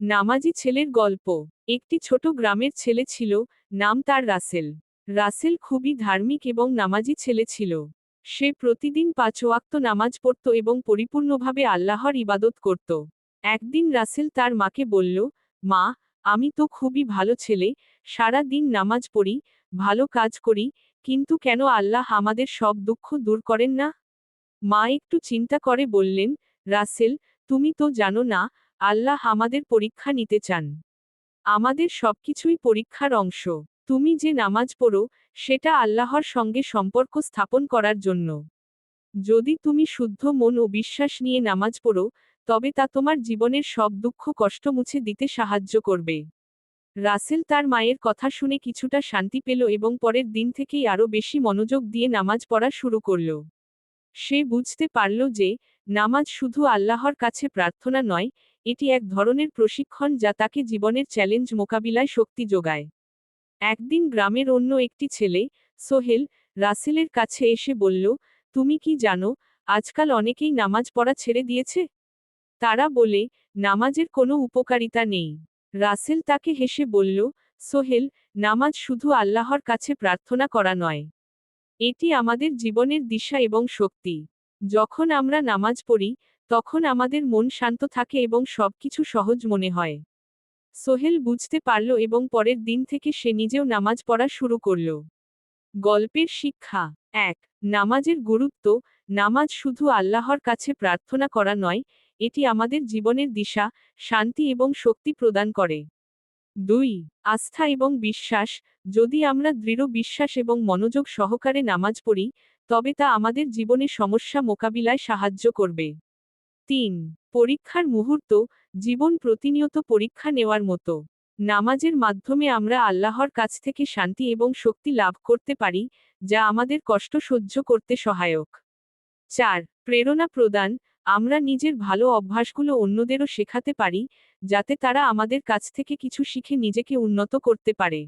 নামাজি ছেলের গল্প। একটি ছোট গ্রামের ছেলে ছিল, নাম তার রাসেল। রাসেল খুবই ধার্মিক এবং নামাজি ছেলে ছিল। সে প্রতিদিন পাঁচ ওয়াক্ত নামাজ পড়ত এবং পরিপূর্ণভাবে আল্লাহর ইবাদত করত। একদিন রাসেল তার মাকে বলল, মা, আমি তো খুবই ভালো ছেলে সারা দিন নামাজ পড়ি, ভালো কাজ করি, কিন্তু কেন আল্লাহ আমাদের সব দুঃখ দূর করেন না? মা একটু চিন্তা করে বললেন, রাসেল, তুমি তো জানো না আল্লাহ আমাদের পরীক্ষা নিতে চান। আমাদের সবকিছুই পরীক্ষার অংশ। তুমি যে নামাজ পড়ো, সেটা আল্লাহর সঙ্গে সম্পর্ক স্থাপন করার জন্য। যদি তুমি শুদ্ধ মন ও বিশ্বাস নিয়ে নামাজ পড়ো, তবে তা তোমার জীবনের সব দুঃখ কষ্ট মুছে দিতে সাহায্য করবে। রাসেল তার মায়ের কথা শুনে কিছুটা শান্তি পেল এবং পরের দিন থেকেই আরও বেশি মনোযোগ দিয়ে নামাজ পড়া শুরু করল। সে বুঝতে পারল যে, নামাজ শুধু আল্লাহর কাছে প্রার্থনা নয় এটি এক ধরনের প্রশিক্ষণ যা তাকে জীবনের চ্যালেঞ্জ মোকাবিলায় শক্তি যোগায়। একদিন গ্রামের অন্য একটি ছেলে, সোহেল, রাসেলের কাছে এসে বলল, তুমি কি জানো, আজকাল অনেকেই নামাজ পড়া ছেড়ে দিয়েছে? তারা বলে, নামাজের কোনো উপকারিতা নেই। রাসেল তাকে হেসে বলল, সোহেল, নামাজ শুধু আল্লাহর কাছে প্রার্থনা করা নয়। এটি আমাদের জীবনের দিশা এবং শক্তি। যখন আমরা নামাজ পড়ি তখন আমাদের মন শান্ত থাকে এবং সবকিছু সহজ মনে হয়। সোহেল বুঝতে পারল এবং পরের দিন থেকে সে নিজেও নামাজ পড়া শুরু করল। গল্পের শিক্ষা। এক, নামাজের গুরুত্ব। নামাজ শুধু আল্লাহর কাছে প্রার্থনা করা নয়, এটি আমাদের জীবনের দিশা, শান্তি এবং শক্তি প্রদান করে। দুই, আস্থা এবং বিশ্বাস। যদি আমরা দৃঢ় বিশ্বাস এবং মনোযোগ সহকারে নামাজ পড়ি, তবে তা আমাদের জীবনে সমস্যা মোকাবিলায় সাহায্য করবে। তিন, পরীক্ষার মুহূর্ত, জীবন প্রতিনিয়ত পরীক্ষা নেওয়ার মতো। নামাজের মাধ্যমে আমরা আল্লাহর কাছ থেকে শান্তি এবং শক্তি লাভ করতে পারি, যা আমাদের কষ্ট সহ্য করতে সহায়ক। চার, প্রেরণা প্রদান, আমরা নিজের ভালো অভ্যাসগুলো অন্যদেরও শেখাতে পারি, যাতে তারা আমাদের কাছ থেকে কিছু শিখে নিজেকে উন্নত করতে পারে।